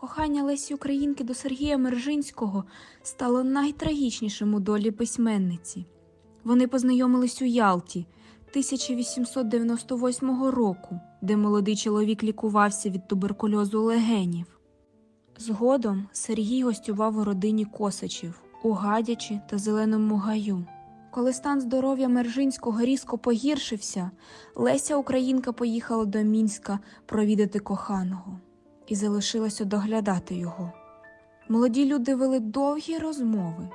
Кохання Лесі Українки до Сергія Мержинського стало найтрагічнішим у долі письменниці. Вони познайомились у Ялті 1898 року, де молодий чоловік лікувався від туберкульозу легенів. Згодом Сергій гостював у родині Косачів у Гадячі та Зеленому гаю. Коли стан здоров'я Мержинського різко погіршився, Леся Українка поїхала до Мінська провідати коханого і залишилася доглядати його. Молоді люди вели довгі розмови.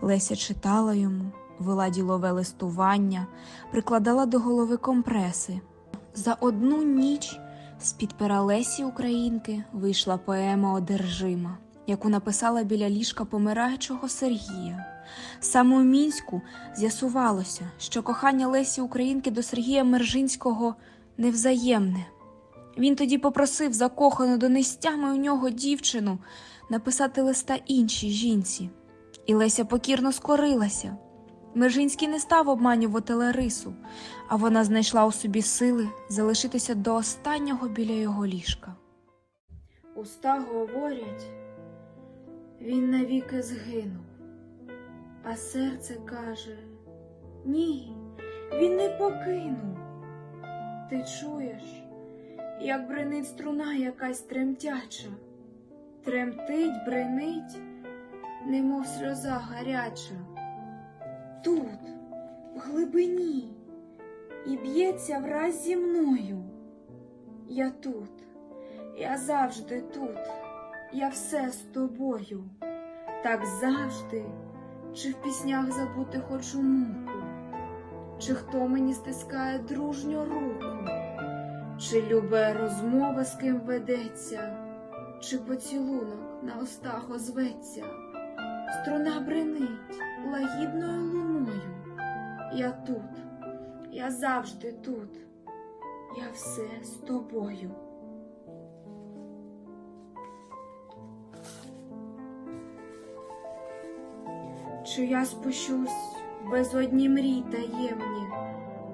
Леся читала йому, вела ділове листування, прикладала до голови компреси. За одну ніч з-під пера Лесі Українки вийшла поема Одержима, яку написала біля ліжка помираючого Сергія. Саме у Мінську з'ясувалося, що кохання Лесі Українки до Сергія Мержинського невзаємне. Він тоді попросив закохану до нестями у нього дівчину написати листа іншій жінці, і Леся покірно скорилася. Мержинський не став обманювати Ларису, а вона знайшла у собі сили залишитися до останнього біля його ліжка. Уста говорять, він навіки згинув, а серце каже: Ні, він не покинув. Ти чуєш, як бренить струна якась тремтяча, тремтить, бренить, немов сльоза гаряча. Тут, в глибині, і б'ється враз зі мною. Я тут, я завжди тут, я все з тобою, так завжди, чи в піснях забути хочу муку, чи хто мені стискає дружню руку, чи любе розмова з ким ведеться, чи поцілунок на устах озветься, струна бренить лагідною луною. Я тут, я завжди тут, я все з тобою. Чи я спущусь в безодні мрій таємні,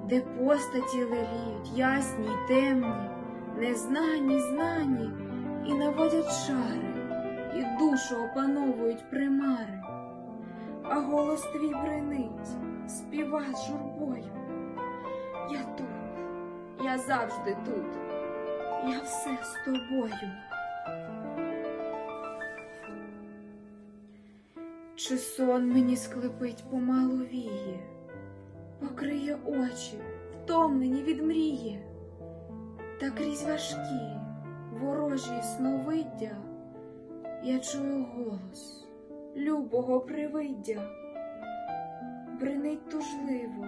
де постаті леліють, ясні й темні, незнані, знані, і наводять чари, і душу опановують примари, а голос твій бренить, співа з журбою. Я тут, я завжди тут, я все з тобою. Чи сон мені склепить помалу віє, покриє очі, втомлені від мрії, та крізь важкі, ворожі сновиддя я чую голос любого привиддя, бринить тужливо,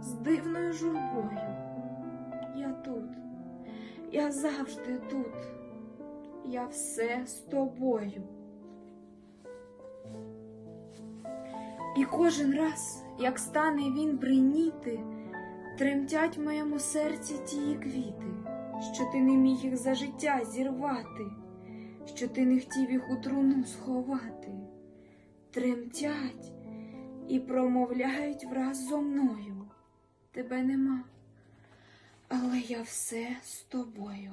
з дивною журбою. Я тут, я завжди тут, я все з тобою. І кожен раз, як стане він бриніти, тремтять в моєму серці тії квіти, що ти не міг їх за життя зірвати, що ти не хотів їх у труну сховати, тремтять і промовляють враз зо мною. Тебе нема, але я все з тобою.